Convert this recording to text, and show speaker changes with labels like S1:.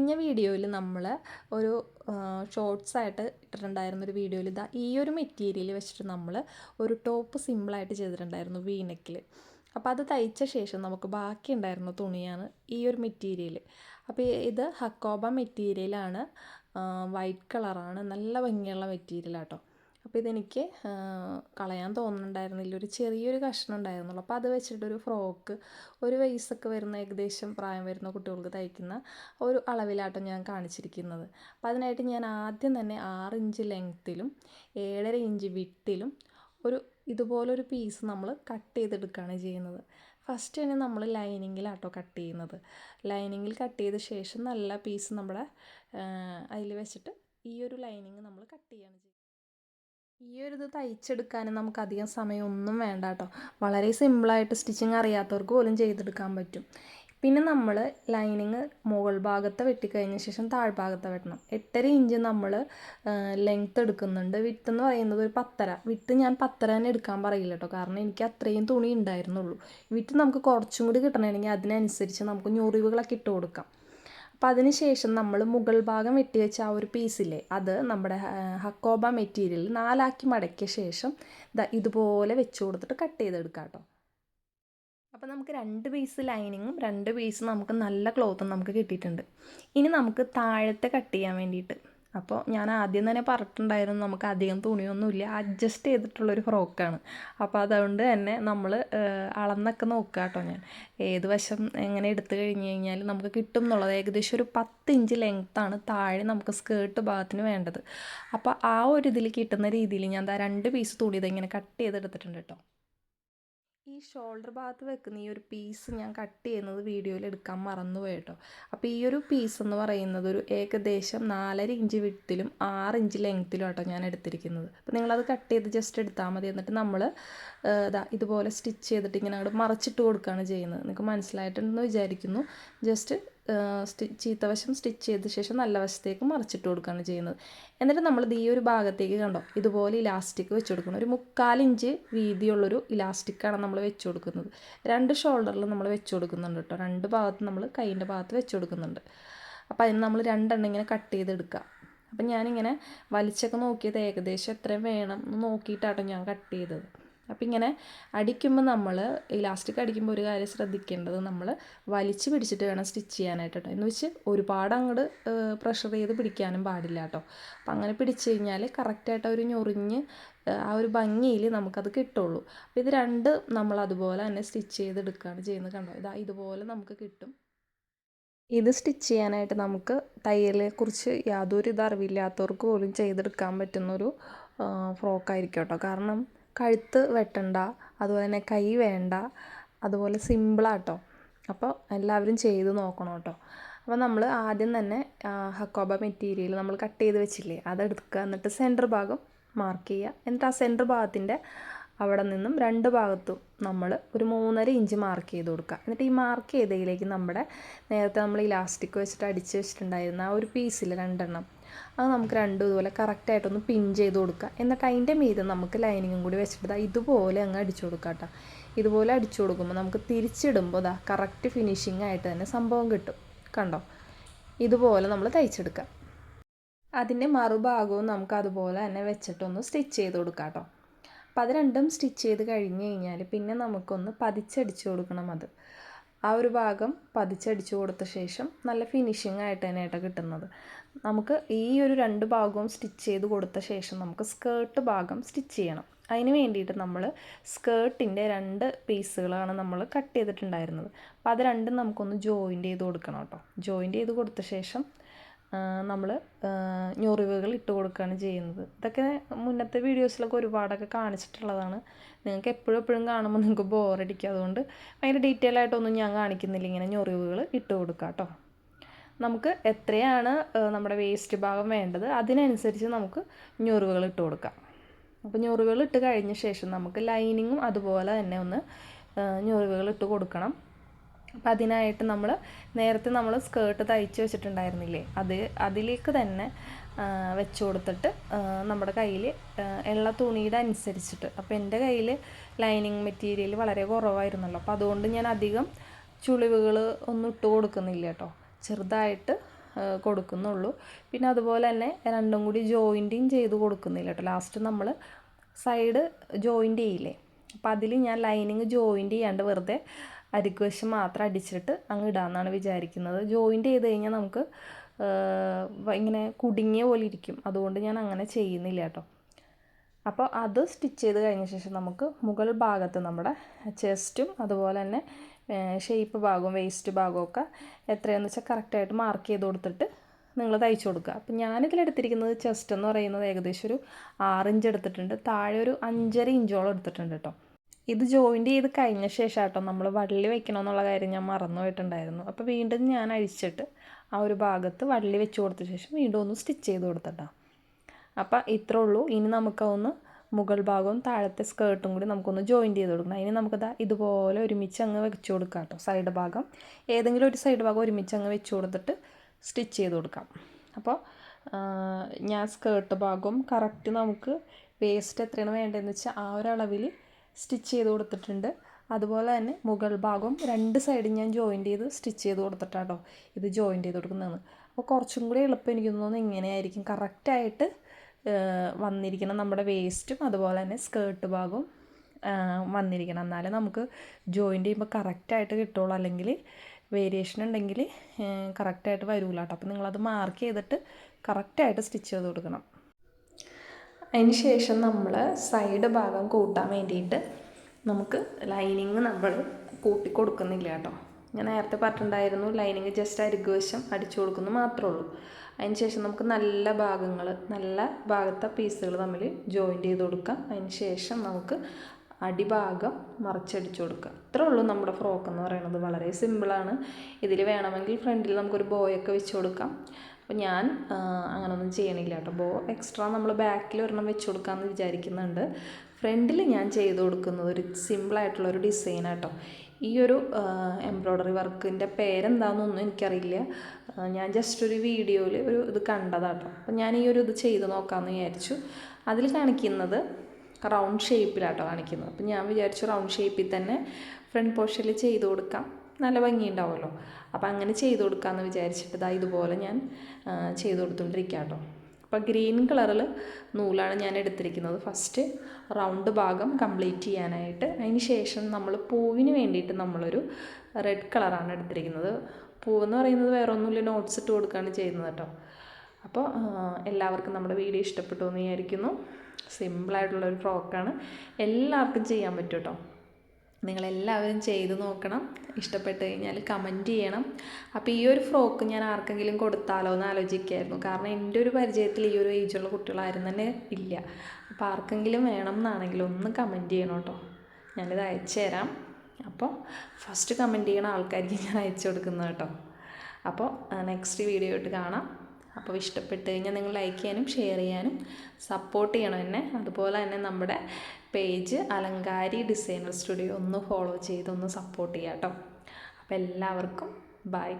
S1: കഴിഞ്ഞ വീഡിയോയിൽ നമ്മൾ ഒരു ഷോർട്സ് ആയിട്ട് ഇട്ടിട്ടുണ്ടായിരുന്ന ഒരു വീഡിയോയിൽ ഇതാ ഈ ഒരു മെറ്റീരിയൽ വെച്ചിട്ട് നമ്മൾ ഒരു ടോപ്പ് സിമ്പിളായിട്ട് ചെയ്തിട്ടുണ്ടായിരുന്നു വീനക്കിൽ അപ്പോൾ അത് തയ്ച്ച ശേഷം നമുക്ക് ബാക്കി ഉണ്ടായിരുന്ന തുണിയാണ് ഈ ഒരു മെറ്റീരിയൽ അപ്പോൾ ഇത് ഹക്കോബ മെറ്റീരിയലാണ് വൈറ്റ് കളറാണ് നല്ല ഭംഗിയുള്ള മെറ്റീരിയലാട്ടോ. അപ്പോൾ ഇതെനിക്ക് കളയാൻ തോന്നുന്നുണ്ടായിരുന്നില്ല. ഒരു ചെറിയൊരു കഷ്ണം ഉണ്ടായിരുന്നുള്ളൂ. അപ്പോൾ അത് വെച്ചിട്ടൊരു ഫ്രോക്ക് ഒരു വയസ്സൊക്കെ വരുന്ന ഏകദേശം പ്രായം വരുന്ന കുട്ടികൾക്ക് തയ്ക്കുന്ന ഒരു അളവിലാട്ടോ ഞാൻ കാണിച്ചിരിക്കുന്നത്. അപ്പോൾ അതിനായിട്ട് ഞാൻ ആദ്യം തന്നെ ആറ് ഇഞ്ച് ലെങ്ത്തിലും ഏഴര ഇഞ്ച് വിട്ടിലും ഒരു ഇതുപോലൊരു പീസ് നമ്മൾ കട്ട് ചെയ്തെടുക്കുകയാണ് ചെയ്യുന്നത്. ഫസ്റ്റ് തന്നെ നമ്മൾ ലൈനിങ്ങിലാട്ടോ കട്ട് ചെയ്യുന്നത്. ലൈനിങ്ങിൽ കട്ട് ചെയ്ത ശേഷം നല്ല പീസ് നമ്മുടെ അതിൽ വെച്ചിട്ട് ഈ ഒരു ലൈനിങ് നമ്മൾ കട്ട് ചെയ്യാണ് ചെയ്യുന്നത്. ഈ ഒരു ഇത് തയ്ച്ചെടുക്കാൻ നമുക്ക് അധികം സമയമൊന്നും വേണ്ട കേട്ടോ വളരെ സിമ്പിളായിട്ട് സ്റ്റിച്ചിങ് അറിയാത്തവർക്ക് പോലും ചെയ്തെടുക്കാൻ പറ്റും. പിന്നെ നമ്മൾ ലൈനിങ് മുകൾ ഭാഗത്ത് വെട്ടിക്കഴിഞ്ഞ ശേഷം താഴ്ഭാഗത്ത് വെട്ടണം. എട്ടര ഇഞ്ച് നമ്മൾ ലെങ്ത്ത് എടുക്കുന്നുണ്ട്. വിട്ട് എന്ന് പറയുന്നത് ഒരു പത്തര. വിട്ട് ഞാൻ പത്തര തന്നെ എടുക്കാൻ പറയില്ല കേട്ടോ കാരണം എനിക്ക് അത്രയും തുണി ഉണ്ടായിരുന്നുള്ളൂ. വിട്ട് നമുക്ക് കുറച്ചും കൂടി കിട്ടണമെങ്കിൽ അതിനനുസരിച്ച് നമുക്ക് ഞൊറിവുകളൊക്കെ ഇട്ട് കൊടുക്കാം. അപ്പം അതിന് ശേഷം നമ്മൾ മുകൾ ഭാഗം വെട്ടി വെച്ച ആ ഒരു പീസില്ലേ അത് നമ്മുടെ ഹക്കോബ മെറ്റീരിയൽ നാലാക്കി മടക്കിയ ശേഷം ഇതുപോലെ വെച്ച് കൊടുത്തിട്ട് കട്ട് ചെയ്തെടുക്കാം കേട്ടോ അപ്പോൾ നമുക്ക് രണ്ട് പീസ് ലൈനിങ്ങും രണ്ട് പീസ് നമുക്ക് നല്ല ക്ലോത്തും നമുക്ക് കിട്ടിയിട്ടുണ്ട്. ഇനി നമുക്ക് താഴത്തെ കട്ട് ചെയ്യാൻ വേണ്ടിയിട്ട് അപ്പോൾ ഞാൻ ആദ്യം തന്നെ പറഞ്ഞിട്ടുണ്ടായിരുന്നു നമുക്ക് അധികം തുണിയൊന്നുമില്ല. അഡ്ജസ്റ്റ് ചെയ്തിട്ടുള്ളൊരു ഫ്രോക്കാണ്. അപ്പോൾ അതുകൊണ്ട് തന്നെ നമ്മൾ അളന്നൊക്കെ നോക്കുക കേട്ടോ ഞാൻ. ഏത് വശം എങ്ങനെ എടുത്തു കഴിഞ്ഞ് കഴിഞ്ഞാൽ നമുക്ക് കിട്ടും എന്നുള്ളത്. ഏകദേശം ഒരു പത്ത് ഇഞ്ച് ലെങ്ത്താണ് താഴെ നമുക്ക് സ്കേർട്ട് ഭാഗത്തിന് വേണ്ടത്. അപ്പോൾ ആ ഒരു ഇതിൽ കിട്ടുന്ന രീതിയിൽ ഞാൻ രണ്ട് പീസ് തുണി ഇതിങ്ങനെ കട്ട് ചെയ്തെടുത്തിട്ടുണ്ട് കേട്ടോ. ഈ ഷോൾഡർ ഭാഗത്ത് വെക്കുന്ന ഈ ഒരു പീസ് ഞാൻ കട്ട് ചെയ്യുന്നത് വീഡിയോയിൽ എടുക്കാൻ മറന്നുപോയി കേട്ടോ അപ്പോൾ ഈ ഒരു പീസ് എന്ന് പറയുന്നത് ഒരു ഏകദേശം നാലര ഇഞ്ച് വിട്ടിലും ആറ് ഇഞ്ച് ലെങ്ത്തിലും കേട്ടോ ഞാൻ എടുത്തിരിക്കുന്നത്. അപ്പോൾ നിങ്ങളത് കട്ട് ചെയ്ത് ജസ്റ്റ് എടുത്താൽ മതി. എന്നിട്ട് നമ്മൾ ഇതാ ഇതുപോലെ സ്റ്റിച്ച് ചെയ്തിട്ട് ഇങ്ങനെ അങ്ങോട്ട് മറച്ചിട്ട് കൊടുക്കുകയാണ് ചെയ്യുന്നത്. നിങ്ങൾക്ക് മനസ്സിലായിട്ടുണ്ടെന്ന് വിചാരിക്കുന്നു. ജസ്റ്റ് സ്റ്റി ചീത്തവശം സ്റ്റിച്ച് ചെയ്ത ശേഷം നല്ല വശത്തേക്ക് മറിച്ചിട്ട് കൊടുക്കുകയാണ് ചെയ്യുന്നത്. എന്നിട്ട് നമ്മൾ ഈ ഒരു ഭാഗത്തേക്ക് കണ്ടോ ഇതുപോലെ ഇലാസ്റ്റിക് വെച്ച് കൊടുക്കണം ഒരു മുക്കാലിഞ്ച് വീതിയുള്ളൊരു ഇലാസ്റ്റിക്കാണ് നമ്മൾ വെച്ച് കൊടുക്കുന്നത്. രണ്ട് ഷോൾഡറിൽ നമ്മൾ വെച്ച് കൊടുക്കുന്നുണ്ട് കേട്ടോ. രണ്ട് ഭാഗത്ത് നമ്മൾ കൈയിന്റെ ഭാഗത്ത് വെച്ച് കൊടുക്കുന്നുണ്ട്. അപ്പോൾ അതിന് നമ്മൾ രണ്ടെണ്ണം ഇങ്ങനെ കട്ട് ചെയ്തെടുക്കുക. അപ്പം ഞാനിങ്ങനെ വലിച്ചൊക്കെ നോക്കിയത് ഏകദേശം എത്രയും വേണം എന്ന് നോക്കിയിട്ടാട്ടോ ഞാൻ കട്ട് ചെയ്തത്. അപ്പം ഇങ്ങനെ അടിക്കുമ്പോൾ നമ്മൾ ഇലാസ്റ്റിക് അടിക്കുമ്പോൾ ഒരു കാര്യം ശ്രദ്ധിക്കേണ്ടത് നമ്മൾ വലിച്ചു പിടിച്ചിട്ട് വേണം സ്റ്റിച്ച് ചെയ്യാനായിട്ട് കേട്ടോ എന്ന് വെച്ച് ഒരുപാട് അങ്ങോട്ട് പ്രഷർ ചെയ്ത് പിടിക്കാനും പാടില്ല കേട്ടോ അപ്പം അങ്ങനെ പിടിച്ച് കഴിഞ്ഞാൽ കറക്റ്റായിട്ട് ഒരു ഞൊറിഞ്ഞ് ആ ഒരു ഭംഗിയിൽ നമുക്കത് കിട്ടുള്ളൂ. അപ്പോൾ ഇത് രണ്ട് നമ്മൾ അതുപോലെ തന്നെ സ്റ്റിച്ച് ചെയ്തെടുക്കുകയാണ് ചെയ്യുന്നത് കണ്ടോ? ഇതാ ഇതുപോലെ നമുക്ക് കിട്ടും. ഇത് സ്റ്റിച്ച് ചെയ്യാനായിട്ട് നമുക്ക് തയ്യലിനെക്കുറിച്ച് യാതൊരു ഇത് അറിവില്ലാത്തവർക്ക് പോലും ചെയ്തെടുക്കാൻ പറ്റുന്നൊരു ഫ്രോക്കായിരിക്കും കേട്ടോ. കാരണം കഴുത്ത് വെട്ടണ്ട അതുപോലെ തന്നെ കൈ വേണ്ട അതുപോലെ സിമ്പിളാട്ടോ അപ്പോൾ എല്ലാവരും ചെയ്ത് നോക്കണം കേട്ടോ. അപ്പോൾ നമ്മൾ ആദ്യം തന്നെ ഹക്കോബ മെറ്റീരിയൽ നമ്മൾ കട്ട് ചെയ്ത് വെച്ചില്ലേ അതെടുക്കുക. എന്നിട്ട് സെന്റർ ഭാഗം മാർക്ക് ചെയ്യുക. എന്നിട്ട് ആ സെന്റർ ഭാഗത്തിന്റെ അവിടെ നിന്നും രണ്ട് ഭാഗത്തും നമ്മൾ ഒരു മൂന്നര ഇഞ്ച് മാർക്ക് ചെയ്ത് കൊടുക്കുക. എന്നിട്ട് ഈ മാർക്ക് ചെയ്തതിലേക്ക് നമ്മുടെ നേരത്തെ നമ്മൾ ഇലാസ്റ്റിക് വെച്ചിട്ട് അടിച്ച് വെച്ചിട്ടുണ്ടായിരുന്ന ആ ഒരു പീസിൽ രണ്ടെണ്ണം അത് നമുക്ക് രണ്ടും ഇതുപോലെ കറക്റ്റായിട്ടൊന്ന് പിൻ ചെയ്ത് കൊടുക്കുക. എന്നിട്ട് അതിന്റെ മീതെ നമുക്ക് ലൈനിങ്ങും കൂടി വെച്ചിട്ട് ഇതുപോലെ അങ്ങ് അടിച്ചു കൊടുക്കുക കേട്ടോ. ഇതുപോലെ അടിച്ചു കൊടുക്കുമ്പോൾ നമുക്ക് തിരിച്ചിടുമ്പോൾ ഇതാ കറക്റ്റ് ഫിനിഷിംഗ് ആയിട്ട് തന്നെ സംഭവം കിട്ടും. കണ്ടോ? ഇതുപോലെ നമ്മൾ തയ്ച്ചെടുക്കുക. അതിന്റെ മറുഭാഗവും നമുക്ക് അതുപോലെ തന്നെ വെച്ചിട്ടൊന്ന് സ്റ്റിച്ച് ചെയ്ത് കൊടുക്കാം കേട്ടോ. അപ്പോൾ അത് രണ്ടും സ്റ്റിച്ച് ചെയ്ത് കഴിഞ്ഞ് കഴിഞ്ഞാൽ പിന്നെ നമുക്കൊന്ന് പതിച്ചടിച്ചു കൊടുക്കണം അത്. ആ ഒരു ഭാഗം പതിച്ചടിച്ചു കൊടുത്ത ശേഷം നല്ല ഫിനിഷിംഗ് ആയിട്ട് തന്നെ കേട്ടോ കിട്ടുന്നത്. നമുക്ക് ഈ ഒരു രണ്ട് ഭാഗവും സ്റ്റിച്ച് ചെയ്ത് കൊടുത്ത ശേഷം നമുക്ക് സ്കേർട്ട് ഭാഗം സ്റ്റിച്ച് ചെയ്യണം. അതിന് വേണ്ടിയിട്ട് നമ്മൾ സ്കേർട്ടിന്റെ രണ്ട് പീസുകളാണ് നമ്മൾ കട്ട് ചെയ്തിട്ടുണ്ടായിരുന്നത്. അപ്പോൾ അത് രണ്ടും നമുക്കൊന്ന് ജോയിന്റ് ചെയ്ത് കൊടുക്കണം കേട്ടോ. ജോയിന്റ് ചെയ്ത് കൊടുത്ത ശേഷം നമ്മൾ ഞൊറിവുകൾ ഇട്ട് കൊടുക്കുകയാണ് ചെയ്യുന്നത്. ഇതൊക്കെ മുന്നത്തെ വീഡിയോസിലൊക്കെ ഒരുപാടൊക്കെ കാണിച്ചിട്ടുള്ളതാണ്. നിങ്ങൾക്ക് എപ്പോഴും എപ്പോഴും കാണുമ്പോൾ നിങ്ങൾക്ക് ബോറടിക്കും. അതുകൊണ്ട് ഭയങ്കര ഡീറ്റെയിൽ ആയിട്ടൊന്നും ഞാൻ കാണിക്കുന്നില്ല. ഇങ്ങനെ ഞൊറിവുകൾ ഇട്ട് കൊടുക്കുക കേട്ടോ. നമുക്ക് എത്രയാണ് നമ്മുടെ വേസ്റ്റ് ഭാഗം വേണ്ടത് അതിനനുസരിച്ച് നമുക്ക് ഞൊറിവുകൾ ഇട്ട് കൊടുക്കാം. അപ്പോൾ ഞൊറിവുകൾ ഇട്ട് കഴിഞ്ഞ ശേഷം നമുക്ക് ലൈനിങ്ങും അതുപോലെ തന്നെ ഒന്ന് ഞൊറിവുകൾ ഇട്ട് കൊടുക്കണം. അപ്പം അതിനായിട്ട് നമ്മൾ നേരത്തെ നമ്മൾ സ്കേർട്ട് തയ്ച്ച് വെച്ചിട്ടുണ്ടായിരുന്നില്ലേ? അത് അതിലേക്ക് തന്നെ വെച്ച് കൊടുത്തിട്ട് നമ്മുടെ കയ്യിൽ ഉള്ള തുണിയുടെ അനുസരിച്ചിട്ട്. അപ്പോൾ എന്റെ കയ്യിൽ ലൈനിങ് മെറ്റീരിയൽ വളരെ കുറവായിരുന്നല്ലോ. അപ്പോൾ അതുകൊണ്ട് ഞാൻ അധികം ചുളിവുകൾ ഒന്നും ഇട്ട് കൊടുക്കുന്നില്ല കേട്ടോ. ചെറുതായിട്ട് കൊടുക്കുന്നുള്ളൂ. പിന്നെ അതുപോലെ തന്നെ രണ്ടും കൂടി ജോയിന്റിങ് ചെയ്ത് കൊടുക്കുന്നില്ല കേട്ടോ. ലാസ്റ്റ് നമ്മൾ സൈഡ് ജോയിന്റ് ചെയ്യില്ലേ? അപ്പോൾ അതിൽ ഞാൻ ലൈനിങ് ജോയിന്റ് ചെയ്യാണ്ട് വെറുതെ അരിക്കുവശം മാത്രം അടിച്ചിട്ട് അങ്ങ് ഇടാമെന്നാണ് വിചാരിക്കുന്നത്. ജോയിന്റ് ചെയ്ത് കഴിഞ്ഞാൽ നമുക്ക് ഇങ്ങനെ കുടുങ്ങിയ പോലെ ഇരിക്കും. അതുകൊണ്ട് ഞാൻ അങ്ങനെ ചെയ്യുന്നില്ല കേട്ടോ. അപ്പോൾ അത് സ്റ്റിച്ച് ചെയ്ത് കഴിഞ്ഞ ശേഷം നമുക്ക് മുകൾ ഭാഗത്ത് നമ്മുടെ ചെസ്റ്റും അതുപോലെ തന്നെ ഷേപ്പ് ഭാഗവും വേസ്റ്റ് ഭാഗവും ഒക്കെ എത്രയെന്ന് വെച്ചാൽ കറക്റ്റായിട്ട് മാർക്ക് ചെയ്ത് കൊടുത്തിട്ട് നിങ്ങൾ തയ്ച്ചു കൊടുക്കുക. അപ്പം ഞാനിതിലെടുത്തിരിക്കുന്നത് ചെസ്റ്റ് എന്ന് പറയുന്നത് ഏകദേശം ഒരു ആറിഞ്ച് എടുത്തിട്ടുണ്ട്. താഴെ ഒരു അഞ്ചര ഇഞ്ചോളം എടുത്തിട്ടുണ്ട് കേട്ടോ. ഇത് ജോയിന്റ് ചെയ്ത് കഴിഞ്ഞ ശേഷം കേട്ടോ നമ്മൾ വള്ളി വെക്കണമെന്നുള്ള കാര്യം ഞാൻ മറന്നു പോയിട്ടുണ്ടായിരുന്നു. അപ്പോൾ വീണ്ടും ഞാൻ അഴിച്ചിട്ട് ആ ഒരു ഭാഗത്ത് വള്ളി വെച്ച് കൊടുത്ത ശേഷം വീണ്ടും ഒന്ന് സ്റ്റിച്ച് ചെയ്ത് കൊടുത്തിട്ടാ. അപ്പോൾ ഇത്രേ ഉള്ളൂ. ഇനി നമുക്കൊന്ന് മുകൾ ഭാഗവും താഴത്തെ സ്കേർട്ടും കൂടി നമുക്കൊന്ന് ജോയിൻ ചെയ്ത് കൊടുക്കണം. അതിന് നമുക്കത് ഇതുപോലെ ഒരുമിച്ച് അങ്ങ് വെച്ച് കൊടുക്കാം കേട്ടോ സൈഡ് ഭാഗം. ഏതെങ്കിലും ഒരു സൈഡ് ഭാഗം ഒരുമിച്ച് അങ്ങ് വെച്ച് കൊടുത്തിട്ട് സ്റ്റിച്ച് ചെയ്ത് കൊടുക്കാം. അപ്പോൾ ഞാൻ സ്കേർട്ട് ഭാഗവും കറക്റ്റ് നമുക്ക് വേസ്റ്റ് എത്രയാണ് വേണ്ടതെന്ന് വെച്ചാൽ ആ ഒരളവിൽ സ്റ്റിച്ച് ചെയ്ത് കൊടുത്തിട്ടുണ്ട്. അതുപോലെ തന്നെ മുകൾ ഭാഗം രണ്ട് സൈഡും ഞാൻ ജോയിന്റ് ചെയ്ത് സ്റ്റിച്ച് ചെയ്ത് കൊടുത്തിട്ടാട്ടോ ഇത് ജോയിന്റ് ചെയ്ത് കൊടുക്കുന്നതാണ് അപ്പോൾ കുറച്ചും കൂടി എളുപ്പം എനിക്ക് തോന്നുന്നു ഇങ്ങനെയായിരിക്കും. കറക്റ്റായിട്ട് വന്നിരിക്കണം നമ്മുടെ വേസ്റ്റും അതുപോലെ തന്നെ സ്കേർട്ട് ഭാഗവും വന്നിരിക്കണം. എന്നാലേ നമുക്ക് ജോയിന്റ് ചെയ്യുമ്പോൾ കറക്റ്റായിട്ട് കിട്ടുള്ളൂ. അല്ലെങ്കിൽ വേരിയേഷൻ ഉണ്ടെങ്കിൽ കറക്റ്റായിട്ട് വരില്ല കേട്ടോ അപ്പോൾ നിങ്ങളത് മാർക്ക് ചെയ്തിട്ട് കറക്റ്റായിട്ട് സ്റ്റിച്ച് ചെയ്ത് കൊടുക്കണം. അതിന് ശേഷം നമ്മൾ സൈഡ് ഭാഗം കൂട്ടാൻ വേണ്ടിയിട്ട് നമുക്ക് ലൈനിങ് നമ്മൾ കൂട്ടി കൊടുക്കുന്നില്ല കേട്ടോ. ഞാൻ നേരത്തെ പറഞ്ഞിട്ടുണ്ടായിരുന്നു ലൈനിങ് ജസ്റ്റ് അരികുവശം അടിച്ചു കൊടുക്കുന്നു മാത്രമേ ഉള്ളൂ അതിന് ശേഷം നമുക്ക് നല്ല ഭാഗങ്ങൾ നല്ല ഭാഗത്തെ പീസുകൾ തമ്മിൽ ജോയിന്റ് ചെയ്ത് കൊടുക്കാം. അതിന് ശേഷം നമുക്ക് അടിഭാഗം മറിച്ചടിച്ചു കൊടുക്കുക ഇത്രേ ഉള്ളൂ നമ്മുടെ ഫ്രോക്ക് എന്ന് പറയുന്നത്. വളരെ സിമ്പിളാണ് ഇതിൽ വേണമെങ്കിൽ ഫ്രണ്ടിൽ നമുക്കൊരു ബോയൊക്കെ വെച്ച് കൊടുക്കാം. അപ്പോൾ ഞാൻ അങ്ങനൊന്നും ചെയ്യണില്ല കേട്ടോ. അപ്പോൾ എക്സ്ട്രാ നമ്മൾ ബാക്കിൽ ഒരെണ്ണം വെച്ച് കൊടുക്കാമെന്ന് വിചാരിക്കുന്നുണ്ട്. ഫ്രണ്ടിൽ ഞാൻ ചെയ്ത് കൊടുക്കുന്നത് ഒരു സിമ്പിളായിട്ടുള്ള ഒരു ഡിസൈൻ ഈ ഒരു എംബ്രോയ്ഡറി വർക്കിന്റെ പേരെന്താണെന്നൊന്നും എനിക്കറിയില്ല. ഞാൻ ജസ്റ്റ് ഒരു വീഡിയോയിൽ ഒരു ഇത് കണ്ടതാട്ടോ അപ്പോൾ ഞാൻ ഈ ഒരു ഇത് ചെയ്ത് നോക്കാമെന്ന് വിചാരിച്ചു. അതിൽ കാണിക്കുന്നത് റൗണ്ട് ഷേപ്പിലാട്ടോ കാണിക്കുന്നത്. അപ്പോൾ ഞാൻ വിചാരിച്ചു റൗണ്ട് ഷേപ്പിൽ തന്നെ ഫ്രണ്ട് പോർഷനിൽ ചെയ്ത് കൊടുക്കാം. നല്ല ഭംഗിയുണ്ടാവുമല്ലോ. അപ്പോൾ അങ്ങനെ ചെയ്ത് കൊടുക്കാമെന്ന് വിചാരിച്ചിട്ട് ഇതാ ഇതുപോലെ ഞാൻ ചെയ്ത് കൊടുത്തുകൊണ്ടിരിക്കുക കേട്ടോ അപ്പോൾ ഗ്രീൻ കളറിൽ നൂലാണ് ഞാൻ എടുത്തിരിക്കുന്നത്. ഫസ്റ്റ് റൗണ്ട് ഭാഗം കംപ്ലീറ്റ് ചെയ്യാനായിട്ട്. അതിന് ശേഷം നമ്മൾ പൂവിന് വേണ്ടിയിട്ട് നമ്മളൊരു റെഡ് കളറാണ് എടുത്തിരിക്കുന്നത്. പൂവെന്ന് പറയുന്നത് വേറെ ഒന്നുമില്ല നോട്ട്സ് ഇട്ട് കൊടുക്കുകയാണ് ചെയ്യുന്നത് കേട്ടോ. അപ്പോൾ എല്ലാവർക്കും നമ്മുടെ വീഡിയോ ഇഷ്ടപ്പെട്ടു എന്ന് വിചാരിക്കുന്നു. സിമ്പിളായിട്ടുള്ളൊരു ഫ്രോക്കാണ്. എല്ലാവർക്കും ചെയ്യാൻ പറ്റും കേട്ടോ. നിങ്ങളെല്ലാവരും ചെയ്ത് നോക്കണം. ഇഷ്ടപ്പെട്ട് കഴിഞ്ഞാൽ കമന്റ് ചെയ്യണം. അപ്പോൾ ഈ ഒരു ഫ്രോക്ക് ഞാൻ ആർക്കെങ്കിലും കൊടുത്താലോ എന്ന് ആലോചിക്കായിരുന്നു. കാരണം എന്റെ ഒരു പരിചയത്തിൽ ഈ ഒരു ഏജുള്ള കുട്ടികളാരും തന്നെ ഇല്ല. അപ്പോൾ ആർക്കെങ്കിലും വേണം എന്നാണെങ്കിൽ ഒന്ന് കമന്റ് ചെയ്യണം കേട്ടോ. ഞാനിത് അയച്ചു തരാം. അപ്പോൾ ഫസ്റ്റ് കമന്റ് ചെയ്യണ ആൾക്കാർക്ക് ഞാൻ അയച്ചു കൊടുക്കുന്നത് കേട്ടോ. അപ്പോൾ നെക്സ്റ്റ് വീഡിയോ ആയിട്ട് കാണാം. അപ്പോൾ ഇഷ്ടപ്പെട്ട് കഴിഞ്ഞാൽ നിങ്ങൾ ലൈക്ക് ചെയ്യാനും ഷെയർ ചെയ്യാനും സപ്പോർട്ട് ചെയ്യണം എന്നെ. അതുപോലെ തന്നെ നമ്മുടെ പേജ് അലങ്കാരി ഡിസൈനർ സ്റ്റുഡിയോ ഒന്ന് ഫോളോ ചെയ്ത് ഒന്ന് സപ്പോർട്ട് ചെയ്യാം കേട്ടോ അപ്പോൾ എല്ലാവർക്കും ബൈ.